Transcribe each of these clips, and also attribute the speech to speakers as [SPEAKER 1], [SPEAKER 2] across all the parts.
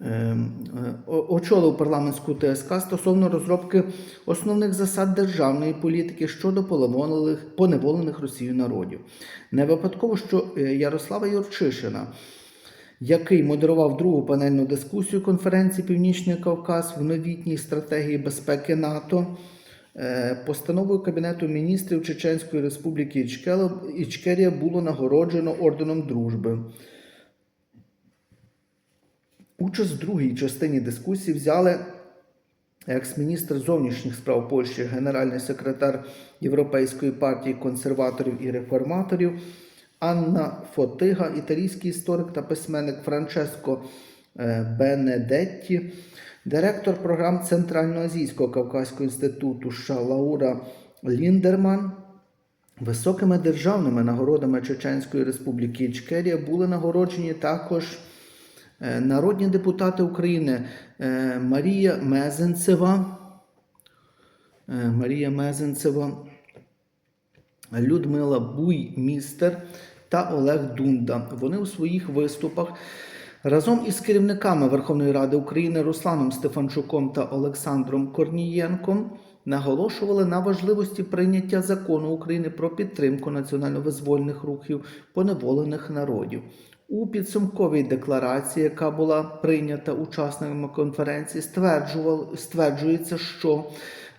[SPEAKER 1] е, о- очолив парламентську ТСК стосовно розробки основних засад державної політики щодо поневолених Росією народів. Не випадково, що е, Ярослава Юрчишина, який модерував другу панельну дискусію конференції Північний Кавказ в новітній стратегії безпеки НАТО. Е, Постановою Кабінету міністрів Чеченської Республіки Ічкерія було нагороджено орденом дружби. Участь в другій частині дискусії взяли екс-міністр зовнішніх справ Польщі, генеральний секретар Європейської партії консерваторів і реформаторів Анна Фотига, італійський історик та письменник Франческо е, Бенедетті, директор програм Центральноазійського Кавказького інституту США Лаура Ліндерман. Високими державними нагородами Чеченської Республіки Ічкерія були нагороджені також народні депутати України е, Марія Мезенцева, е, Марія Мезенцева, Людмила Буймістер та Олег Дунда. Вони у своїх виступах разом із керівниками Верховної Ради України Русланом Стефанчуком та Олександром Корнієнком наголошували на важливості прийняття закону України про підтримку національно-визвольних рухів поневолених народів. У підсумковій декларації, яка була прийнята учасниками конференції, стверджується, що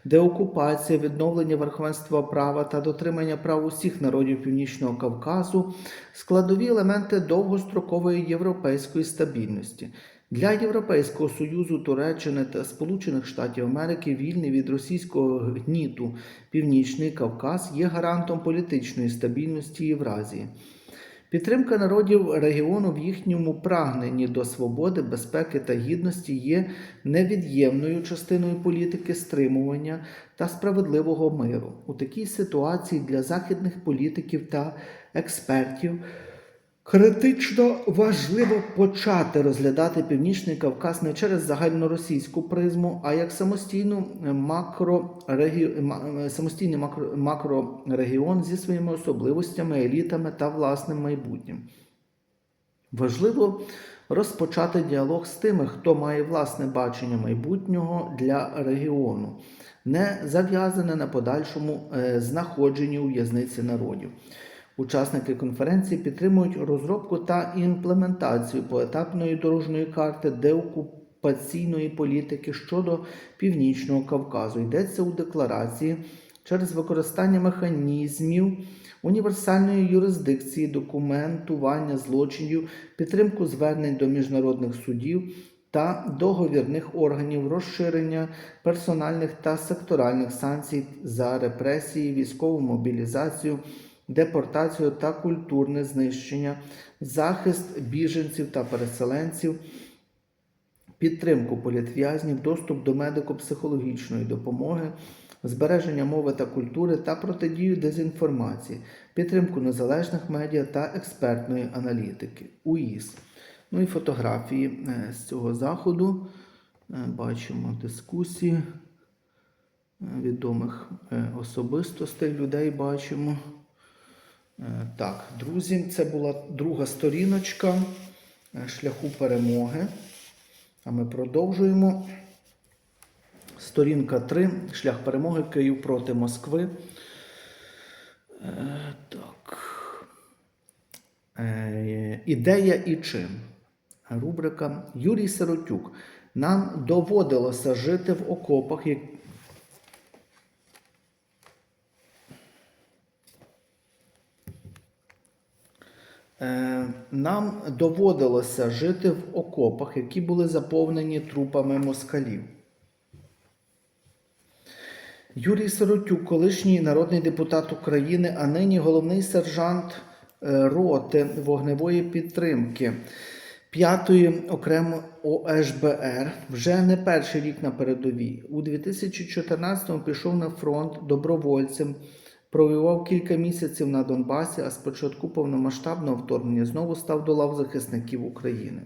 [SPEAKER 1] деокупація, відновлення верховенства права та дотримання прав усіх народів Північного Кавказу складові елементи довгострокової європейської стабільності. Для Європейського Союзу, Туреччини та Сполучених Штатів Америки вільний від російського гніту Північний Кавказ є гарантом політичної стабільності Євразії. Підтримка народів регіону в їхньому прагненні до свободи, безпеки та гідності є невід'ємною частиною політики стримування та справедливого миру. У такій ситуації для західних політиків та експертів критично важливо почати розглядати Північний Кавказ не через загальноросійську призму, а як самостійну макрорегі... самостійний макро... макрорегіон зі своїми особливостями, елітами та власним майбутнім. Важливо розпочати діалог з тими, хто має власне бачення майбутнього для регіону, не зав'язане на подальшому е, знаходженні у в'язниці народів. Учасники конференції підтримують розробку та імплементацію поетапної дорожньої карти деокупаційної політики щодо Північного Кавказу. Йдеться у декларації через використання механізмів універсальної юрисдикції, документування злочинів, підтримку звернень до міжнародних судів та договірних органів розширення персональних та секторальних санкцій за репресії, військову мобілізацію, депортацію та культурне знищення, захист біженців та переселенців, підтримку політв'язнів, доступ до медико-психологічної допомоги, збереження мови та культури та протидію дезінформації, підтримку незалежних медіа та експертної аналітики. УІС. Ну і фотографії е, з цього заходу. Е, Бачимо дискусії е, відомих особистостей людей бачимо. Е, Так, друзі, це була друга сторіночка е, шляху перемоги. А ми продовжуємо. Сторінка 3. Шлях перемоги Київ проти Москви. Е, так. Ідея і чим? Рубрика Юрій Сиротюк. Нам доводилося жити в окопах, Нам доводилося жити в окопах, які були заповнені трупами москалів. Юрій Сиротюк, колишній народний депутат України, а нині головний сержант е, роти вогневої підтримки 5-ї окремо ОШБР, вже не перший рік на передовій. У 2014-му пішов на фронт добровольцем, Провівав кілька місяців на Донбасі, а спочатку повномасштабного вторгнення знову став до лав захисників України.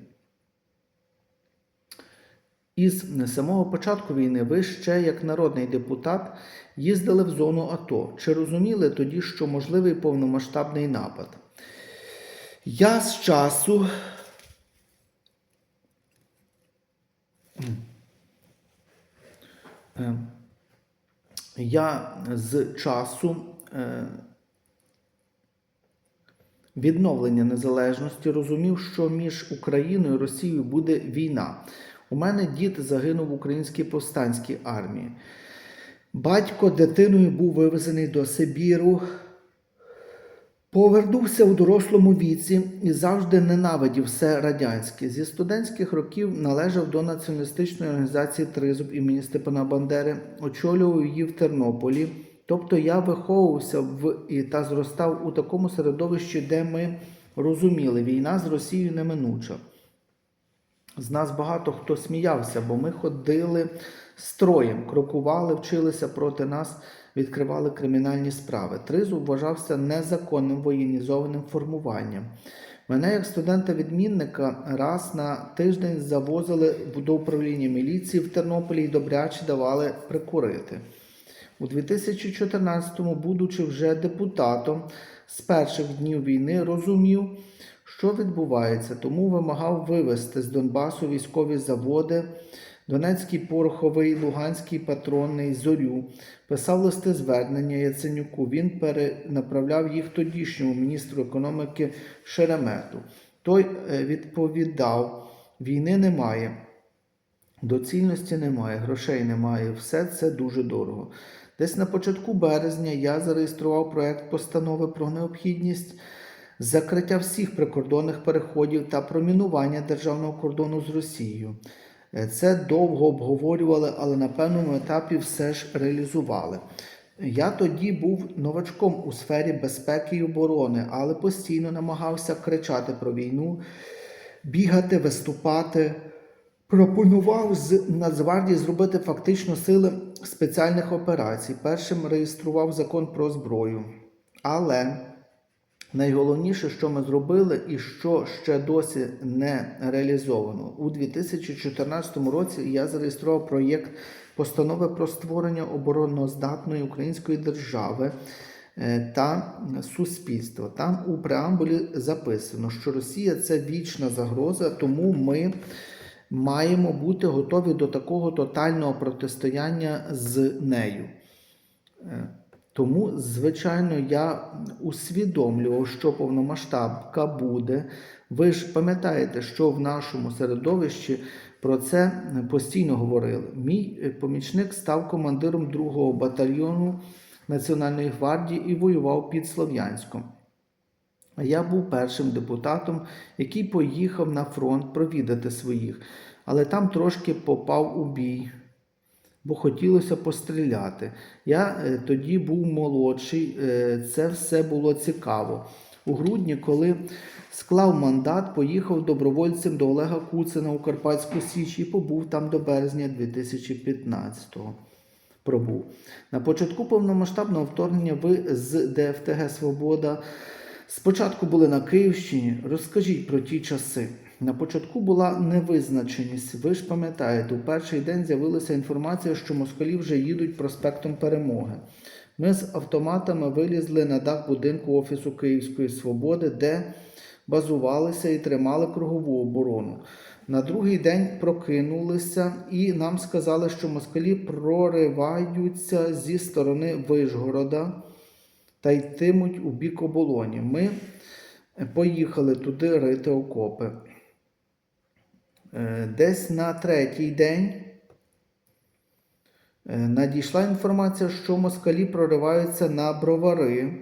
[SPEAKER 1] Із самого початку війни ви ще, як народний депутат, їздили в зону АТО. Чи розуміли тоді, що можливий повномасштабний напад? Я з часу. Ем. Я з часу відновлення незалежності розумів, що між Україною і Росією буде війна. У мене дід загинув в українській повстанській армії. Батько дитиною був вивезений до Сибіру, повернувся у дорослому віці і завжди ненавидів все радянське. Зі студентських років належав до націоналістичної організації Тризуб імені Степана Бандери, очолював її в Тернополі. Тобто я виховувався в і та зростав у такому середовищі, де ми розуміли, війна з Росією неминуча. З нас багато хто сміявся, бо ми ходили строєм, крокували, вчилися проти нас, відкривали кримінальні справи. Тризуб вважався незаконним воєнізованим формуванням. Мене, як студента-відмінника, раз на тиждень завозили до управління міліції в Тернополі і добряче давали прикурити. У 2014-му, будучи вже депутатом, з перших днів війни розумів, що відбувається, тому вимагав вивезти з Донбасу військові заводи, Донецький пороховий, Луганський патронний, Зорю, писав листи звернення Яценюку. Він перенаправляв їх тодішньому міністру економіки Шеремету. Той е, відповідав: війни немає. Доцільності немає, грошей немає, все це дуже дорого. Десь на початку березня я зареєстрував проект постанови про необхідність закриття всіх прикордонних переходів та промінування державного кордону з Росією. Е, Це довго обговорювали, але на певному етапі все ж реалізували. Я тоді був новачком у сфері безпеки і оборони, але постійно намагався кричати про війну, бігати, виступати. Пропонував з Нацгвардії зробити фактично сили спеціальних операцій. Першим реєстрував закон про зброю. Але найголовніше, що ми зробили, і що ще досі не реалізовано, у 2014 році я зареєстрував проєкт постанови про створення обороноздатної української держави е, та суспільства. Там у преамбулі записано, що Росія це вічна загроза, тому ми маємо бути готові до такого тотального протистояння з нею. Е, Тому, звичайно, я усвідомлював, що повномасштабка буде. Ви ж пам'ятаєте, що в нашому середовищі про це постійно говорили. Мій е, помічник став командиром 2-го батальйону Національної гвардії і воював під Слов'янськом. А я був першим депутатом, який поїхав на фронт провідати своїх, але там трошки попав у бій, бо хотілося постріляти. Я е, тоді був молодший, е, це все було цікаво. У грудні, коли склав мандат, поїхав добровольцем до Олега Куцина у Карпатську Січ і побув там до березня 2015-го. Пробув. На початку повномасштабного вторгнення ви з ДФТГ Свобода спочатку були на Київщині. Розкажіть про ті часи. На початку була невизначеність. Ви ж пам'ятаєте, у перший день з'явилася інформація, що москалі вже їдуть проспектом Перемоги. Ми з автоматами вилізли на дах будинку Офісу Київської Свободи, де базувалися і тримали кругову оборону. На другий день прокинулися і нам сказали, що москалі прориваються зі сторони Вишгорода та йтимуть у бік оболоні. Ми поїхали туди рити окопи. Е, Десь на третій день е, надійшла інформація, що москалі прориваються на бровари.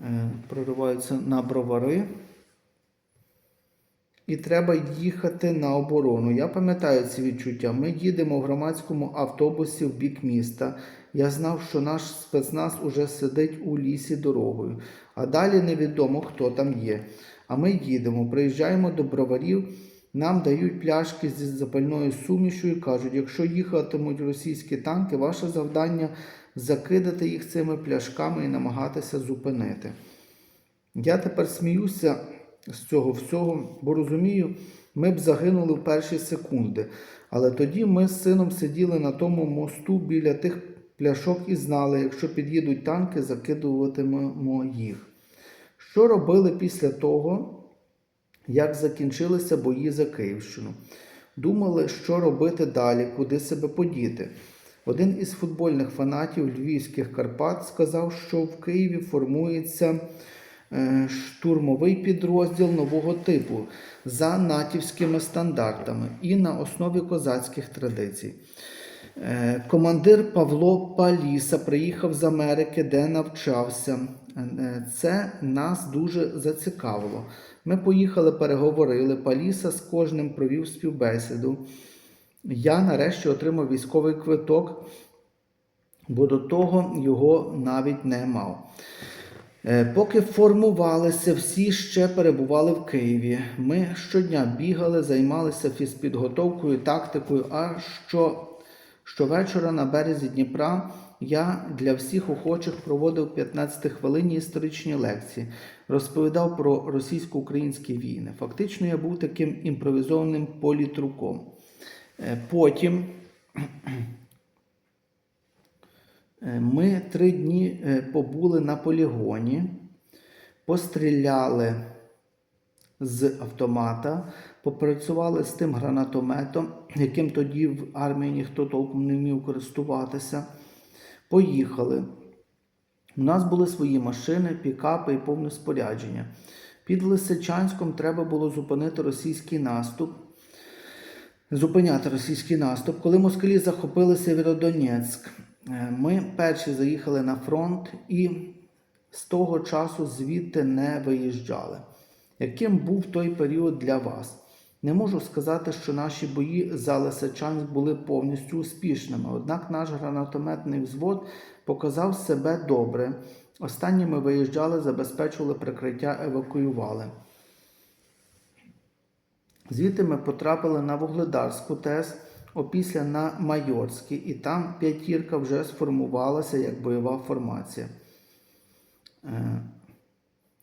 [SPEAKER 1] Е, Прориваються на бровари. І треба їхати на оборону. Я пам'ятаю ці відчуття. Ми їдемо в громадському автобусі в бік міста. Я знав, що наш спецназ уже сидить у лісі дорогою, а далі невідомо, хто там є. А ми їдемо, приїжджаємо до броварів, нам дають пляшки зі запальною сумішю і кажуть, якщо їхатимуть російські танки, ваше завдання закидати їх цими пляшками і намагатися зупинити. Я тепер сміюся з цього всього, бо розумію, ми б загинули в перші секунди. Але тоді ми з сином сиділи на тому мосту біля тих пляшок і знали, якщо під'їдуть танки, закидуватимемо їх. Що робили після того, як закінчилися бої за Київщину? Думали, що робити далі, куди себе подіти. Один із футбольних фанатів львівських Карпат сказав, що в Києві формується е, штурмовий підрозділ нового типу за натівськими стандартами і на основі козацьких традицій. Е, Командир Павло Паліса приїхав з Америки, де навчався. Е, Це нас дуже зацікавило. Ми поїхали, переговорили. Паліса з кожним провів співбесіду. Я нарешті отримав військовий квиток, бо до того його навіть не мав. Е, Поки формувалися, всі ще перебували в Києві. Ми щодня бігали, займалися фізпідготовкою, тактикою. А що, щовечора на березі Дніпра я для всіх охочих проводив 15 хвилинні історичні лекції, розповідав про російсько-українські війни. Фактично, я був таким імпровізованим політруком. Е, Потім Е, Ми три дні е, побули на полігоні, постріляли з автомата, попрацювали з тим гранатометом, яким тоді в армії ніхто толком не вмів користуватися. Поїхали. У нас були свої машини, пікапи і повне спорядження. Під Лисичанськом треба було зупинити російський наступ зупиняти російський наступ. Коли москалі захопили Сєвєродонецьк, е, ми перші заїхали на фронт і з того часу звідти не виїжджали. Яким був той період для вас? Не можу сказати, що наші бої за Лисичанськ були повністю успішними, однак наш гранатометний взвод показав себе добре. Останніми виїжджали, забезпечували прикриття, евакуювали. Звідти ми потрапили на Вугледарську ТЕС, опісля на Майорський, і там п'ятірка вже сформувалася як бойова формація.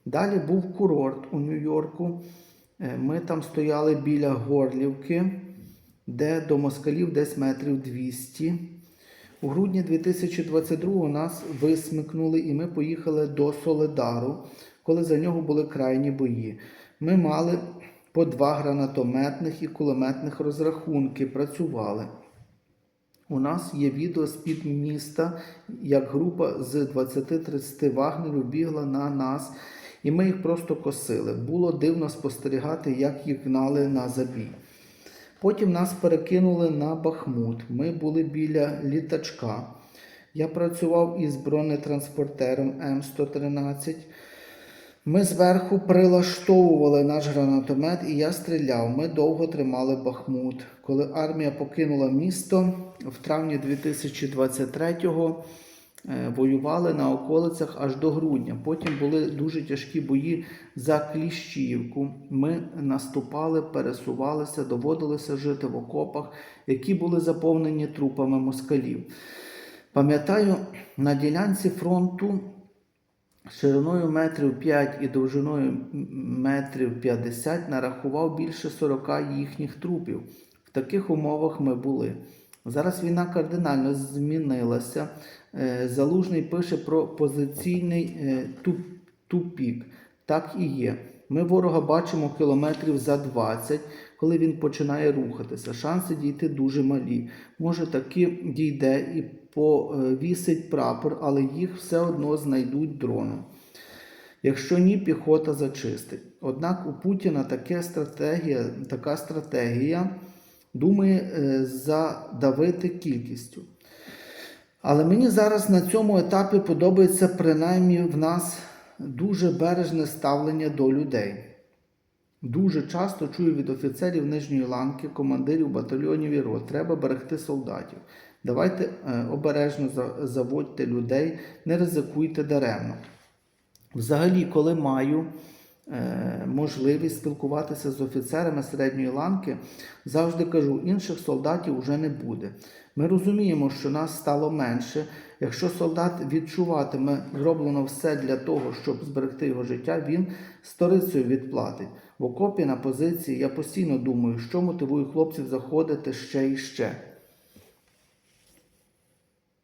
[SPEAKER 1] Далі був курорт у Нью-Йорку. Е, Ми там стояли біля Горлівки, де до москалів десь метрів 200. У грудні 2022 нас висмикнули і ми поїхали до Соледару, коли за нього були крайні бої. Ми мали по два гранатометних і кулеметних розрахунки, працювали. У нас є відео з-під міста, як група з 20-30 вагнерів бігла на нас, і ми їх просто косили. Було дивно спостерігати, як їх гнали на забій. Потім нас перекинули на Бахмут. Ми були біля літачка. Я працював із бронетранспортером М113. Ми зверху прилаштовували наш гранатомет, і я стріляв. Ми довго тримали Бахмут. Коли армія покинула місто в травні 2023-го, е, воювали на околицях аж до грудня. Потім були дуже тяжкі бої за Кліщіївку. Ми наступали, пересувалися, доводилося жити в окопах, які були заповнені трупами москалів. Пам'ятаю, на ділянці фронту шириною метрів 5 і довжиною метрів 50 нарахував більше 40 їхніх трупів. В таких умовах ми були. Зараз війна кардинально змінилася. Е, Залужний пише про позиційний е, тупік. Так і є. Ми ворога бачимо кілометрів за 20, коли він починає рухатися. Шанси дійти дуже малі. Може таки дійде і повісить прапор, але їх все одно знайдуть дроном. Якщо ні, піхота зачистить. Однак у Путіна таке стратегія, така стратегія думає е, задавити кількістю. Але мені зараз на цьому етапі подобається принаймні в нас дуже бережне ставлення до людей. Дуже часто чую від офіцерів нижньої ланки, командирів батальйонів і рот, треба берегти солдатів. Давайте е, обережно заводьте людей, не ризикуйте даремно. Взагалі, коли маю можливість спілкуватися з офіцерами середньої ланки, завжди кажу, інших солдатів вже не буде. Ми розуміємо, що нас стало менше. Якщо солдат відчуватиме, зроблено все для того, щоб зберегти його життя, він сторицею відплатить. В окопі на позиції я постійно думаю, що мотивує хлопців заходити ще і ще.